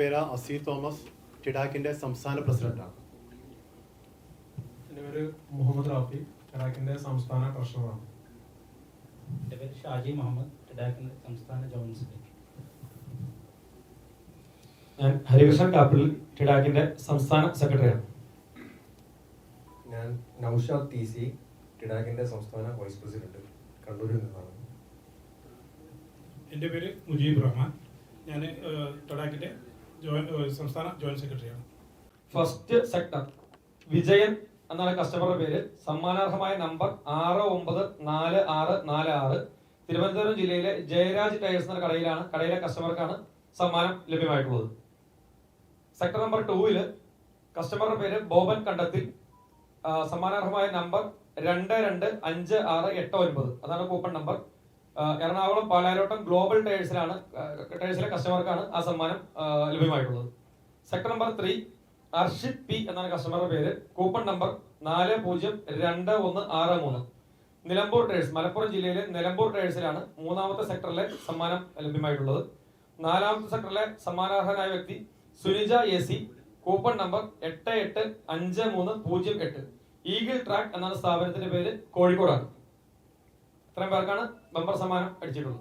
പേര് Asir Thomas ടിഡാക്കിന്റെ സംസ്ഥാന പ്രസിഡന്റാണ്. എന്റെ പേര് മുഹമ്മദ് റാഫി ടിഡാക്കിന്റെ സംസ്ഥാന ട്രഷററാണ്. എന്റെ പേര് ഷാജി മുഹമ്മദ് ടിഡാക്കിന്റെ സംസ്ഥാന ജോയിന്റ് സെക്രട്ടറി. ഞാൻ ഹരികൃഷ്ണൻ കാപ്പിൽ ടിഡാക്കിന്റെ സംസ്ഥാന സെക്രട്ടറിയാണ്. ഞാൻ നൌഷാദ് ടി സി ടിഡാക്കിന്റെ സംസ്ഥാന വൈസ് പ്രസിഡന്റ് കണ്ണൂരിൽ നിന്നാണ്. എന്റെ പേര് മുജീബ് റഹ്മാൻ. ഞാൻ ടൊഡാക്കിന്റെ സംസ്ഥാന ജോയിന്റ് സെക്രട്ടറിയാണ്. First sector. വിജയൻ എന്നാണ് കസ്റ്റമറുടെ പേര്. സമ്മാനാർഹമായ നമ്പർ ആറ് ഒമ്പത് നാല് ആറ് നാല് ആറ്. തിരുവനന്തപുരം ജില്ലയിലെ ജയരാജ് ടയേഴ്സ് എന്ന കടയിലാണ് കടയിലെ കസ്റ്റമർക്കാണ് സമ്മാനം ലഭ്യമായിട്ടുള്ളത്. സെക്ടർ നമ്പർ ടൂവിൽ കസ്റ്റമറുടെ പേര് ബോബൻ കണ്ടത്തിൽ. സമ്മാനാർഹമായ നമ്പർ രണ്ട് രണ്ട് അഞ്ച് ആറ് എട്ട് ഒൻപത്. അതാണ് കൂപ്പൺ നമ്പർ എറണാകുളം പാലാരോട്ടം ഗ്ലോബൽ ടയേഴ്സിലാണ് ടയേഴ്സിലെ കസ്റ്റമർക്കാണ് ആ സമ്മാനം ലഭ്യമായിട്ടുള്ളത്. Sector number three Arshith P എന്നാണ് കസ്റ്റമറുടെ പേര്. കൂപ്പൺ നമ്പർ നാല് പൂജ്യം രണ്ട് ഒന്ന് ആറ് മൂന്ന്. നിലമ്പൂർ ടയേഴ്സ് മലപ്പുറം ജില്ലയിലെ നിലമ്പൂർ ടയേഴ്സിലാണ് മൂന്നാമത്തെ സെക്ടറിലെ സമ്മാനം ലഭ്യമായിട്ടുള്ളത്. നാലാമത്തെ സെക്ടറിലെ സമ്മാനാർഹനായ വ്യക്തി Sunija A C coupon number എട്ട് എട്ട് അഞ്ച് മൂന്ന് പൂജ്യം എട്ട്. ഈഗിൾ ട്രാക്ക് എന്നാണ് സ്ഥാപനത്തിന്റെ പേര് കോഴിക്കോടാണ്. ഇത്രയും പേർക്കാണ് ബമ്പർ സമ്മാനം അടിച്ചിട്ടുള്ളത്.